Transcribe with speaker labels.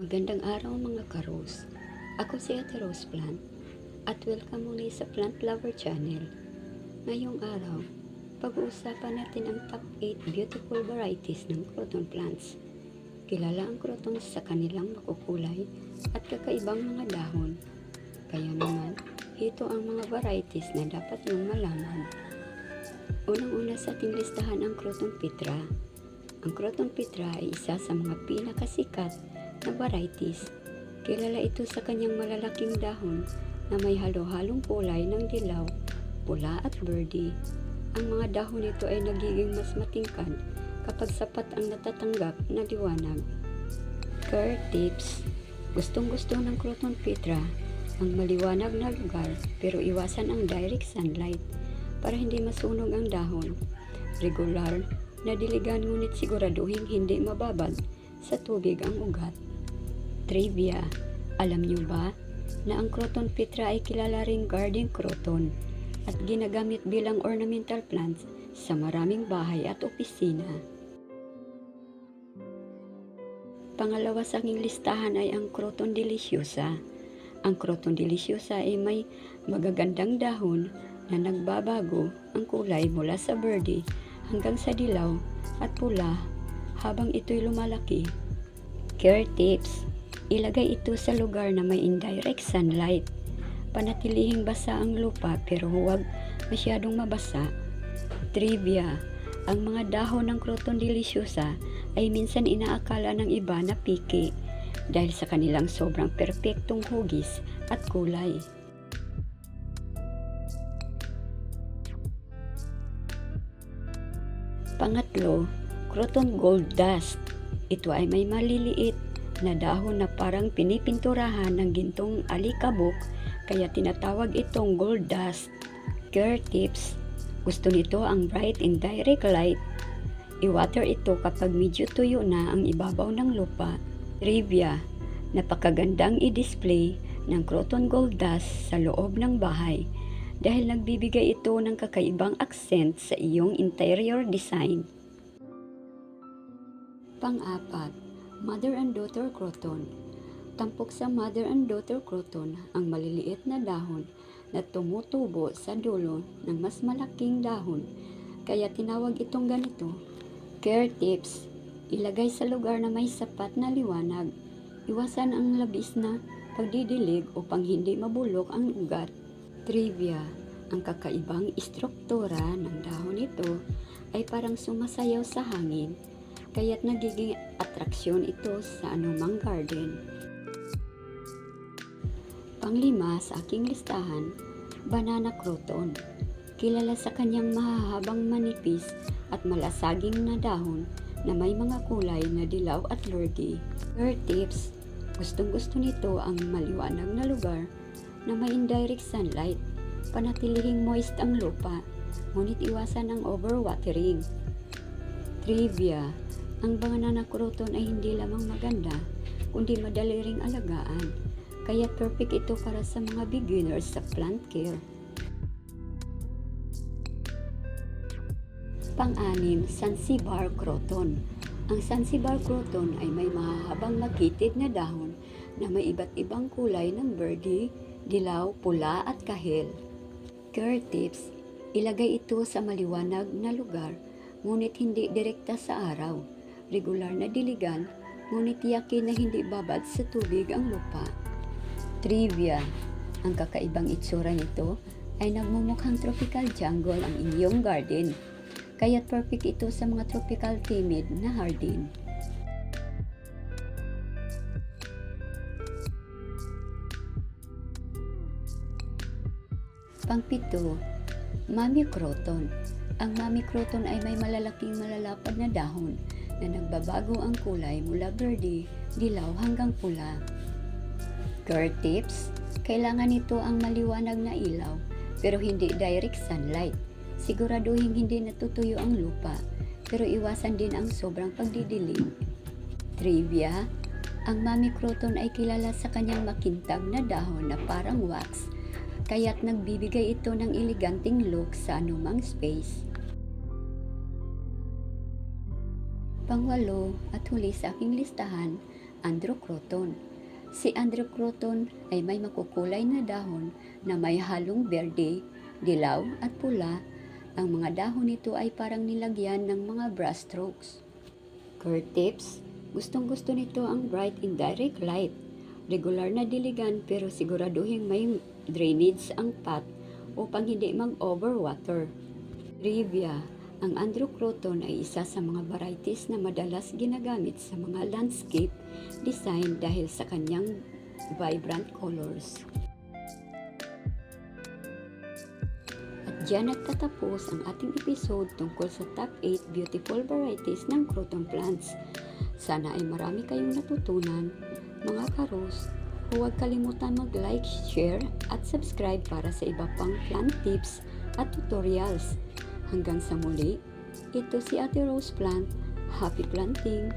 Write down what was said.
Speaker 1: Magandang araw mga karos. Ako si Ate Rose Plant at welcome muli sa Plant Lover Channel. Ngayong araw, pag-uusapan natin ang top 8 beautiful varieties ng croton plants. Kilala ang croton sa kanilang makukulay at kakaibang mga dahon. Kaya naman, ito ang mga varieties na dapat mong malaman. Unang-una sa ating listahan ang croton pitra. Ang croton pitra ay isa sa mga pinakasikat varieties. Kilala ito sa kanyang malalaking dahon na may halo-halong kulay ng dilaw, pula at verde. Ang mga dahon nito ay nagiging mas matingkad kapag sapat ang natatanggap na liwanag. Care tips Gustong gusto ng Croton Petra ang maliwanag na lugar pero iwasan ang direct sunlight para hindi masunog ang dahon. Regular na diligan ngunit siguraduhin hindi mababad sa tubig ang ugat. Trivia, alam niyo ba na ang Croton petra ay kilala ring garden croton at ginagamit bilang ornamental plants sa maraming bahay at opisina. Pangalawa sa aking listahan ay ang Croton deliciosa. Ang Croton deliciosa ay may magagandang dahon na nagbabago ang kulay mula sa verde hanggang sa dilaw at pula habang ito'y lumalaki. Care tips Ilagay ito sa lugar na may indirect sunlight. Panatilihing basa ang lupa pero huwag masyadong mabasa. Trivia Ang mga dahon ng Croton deliciosa ay minsan inaakala ng iba na piki dahil sa kanilang sobrang perpektong hugis at kulay. Pangatlo, Croton Gold Dust. Ito ay may maliliit na dahon na parang pinipinturahan ng gintong alikabok kaya tinatawag itong gold dust. Tips, gusto nito ang bright and direct light. I-water ito kapag medyo tuyo na ang ibabaw ng lupa. Trivia, napakagandang i-display ng Croton Gold Dust sa loob ng bahay dahil nagbibigay ito ng kakaibang accent sa iyong interior design. Pang-apat, Mother and Daughter Croton. Tampok sa Mother and Daughter Croton ang maliliit na dahon na tumutubo sa dulo ng mas malaking dahon, kaya tinawag itong ganito. Care tips, ilagay sa lugar na may sapat na liwanag. Iwasan ang labis na pagdidilig upang hindi mabulok ang ugat. Trivia, ang kakaibang istruktura ng dahon nito ay parang sumasayaw sa hangin kaya't nagiging atraksyon ito sa anumang garden. Panglima sa aking listahan, banana croton. Kilala sa kanyang mahahabang manipis at malasaging na dahon na may mga kulay na dilaw at verde. Third tips, gustong gusto nito ang maliwanag na lugar na may indirect sunlight. Panatilihing moist ang lupa, ngunit iwasan ang overwatering. Trivia, ang banana croton ay hindi lamang maganda, kundi madali ring alagaan. Kaya perfect ito para sa mga beginners sa plant care. Pang-anim, Zanzibar Croton. Ang Zanzibar Croton ay may mahahabang makitid na dahon na may iba't ibang kulay ng verde, dilaw, pula at kahel. Care tips, ilagay ito sa maliwanag na lugar, ngunit hindi direkta sa araw regular na diligan, ngunit yakin na hindi babad sa tubig ang lupa. Trivia, ang kakaibang itsura nito ay nagmumukhang tropical jungle ang inyong garden, kaya't perfect ito sa mga tropical timid na hardin. Pangpito, Mami Croton. Ang Mami Croton ay may malalaking malalapad na dahon na nagbabago ang kulay mula verde, dilaw hanggang pula. Care tips, kailangan nito ang maliwanag na ilaw pero hindi direct sunlight. Siguraduhin hindi natutuyo ang lupa pero iwasan din ang sobrang pagdidilim. Trivia, ang Mami Croton ay kilala sa kanyang makintab na dahon na parang wax kaya't nagbibigay ito ng eleganting look sa anumang space. Pangwalo at huli sa aking listahan Androcroton. Si Androcroton ay may makukulay na dahon na may halong berde, dilaw at pula. Ang mga dahon nito ay parang nilagyan ng mga brush strokes. Care tips, gustong gusto nito ang bright indirect light. Regular na diligan pero siguraduhin may drainage ang pot upang hindi mag-overwater. Trivia, ang Androcroton ay isa sa mga varieties na madalas ginagamit sa mga landscape design dahil sa kanyang vibrant colors. At diyan nagtatapos ang ating episode tungkol sa top 8 beautiful varieties ng croton plants. Sana ay marami kayong natutunan, mga karos. Huwag kalimutan mag-like, share, at subscribe para sa iba pang plant tips at tutorials. Hanggang sa muli, ito si Ate Rose Plant. Happy planting!